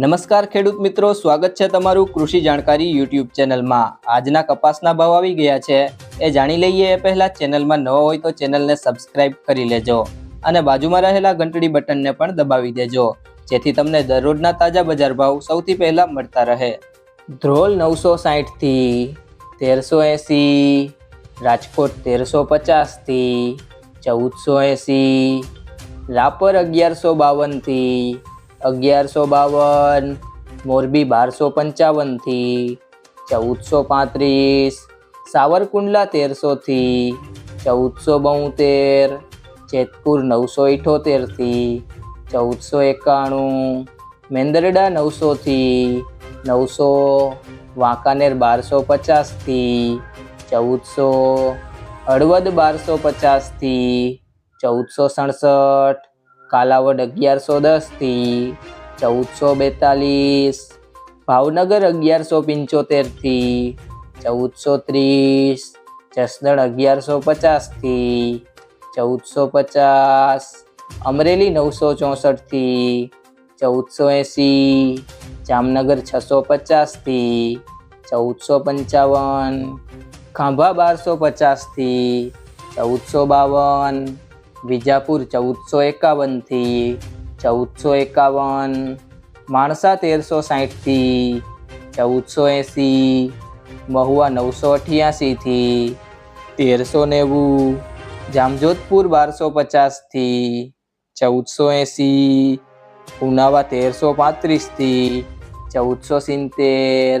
નમસ્કાર ખેડૂત મિત્રો, સ્વાગત છે તમારું કૃષિ જાણકારી યુટ્યુબ ચેનલમાં. આજના કપાસના ભાવ આવી ગયા છે. એ જાણી લઈએ એ પહેલાં ચેનલમાં નવો હોય તો ચેનલને સબસ્ક્રાઇબ કરી લેજો અને બાજુમાં રહેલા ઘંટડી બટનને પણ દબાવી દેજો, જેથી તમને દરરોજના તાજા બજાર ભાવ સૌથી પહેલાં મળતા રહે. ધ્રોલ નવસો સાહીઠથી તેરસો એંસી, રાજકોટ તેરસો પચાસથી ચૌદસો એંસી, રાપર અગિયારસો બાવનથી અગિયારસો બાવન, મોરબી બારસો પંચાવનથી, ચૌદસો પાંત્રીસ, સાવરકુંડલા તેરસોથી, ચૌદસો બોતેર, જેતપુર નવસો ઇઠોતેરથી, ચૌદસો એકાણું, મેંદરડા નવસોથી, નવસો વાંકાનેર બારસો પચાસથી, ચૌદસો હળવદ બારસો પચાસથી, ચૌદસો સડસઠ કાલાવડ અગિયારસો દસથી ચૌદસો બેતાલીસ. ભાવનગર અગિયારસો પંચોતેરથી ચૌદસો ત્રીસ. જસદણ અગિયારસો પચાસથી ચૌદસો પચાસ. અમરેલી નવસો ચોસઠથી ચૌદસો એંસી. જામનગર છસો પચાસથી ચૌદસો પંચાવન. ખાંભા બારસો પચાસથી ચૌદસો બાવન. વિજાપુર ચૌદસો એકાવનથી ચૌદસો એકાવન, માણસા તેરસો સાહીઠથી ચૌદસો એંસી, મહુવા નવસો અઠ્યાસીથી તેરસો નેવું, જામજોધપુર બારસો પચાસથી ચૌદસો એંસી, ઉનાવા તેરસો પાંત્રીસથી ચૌદસો સિત્તેર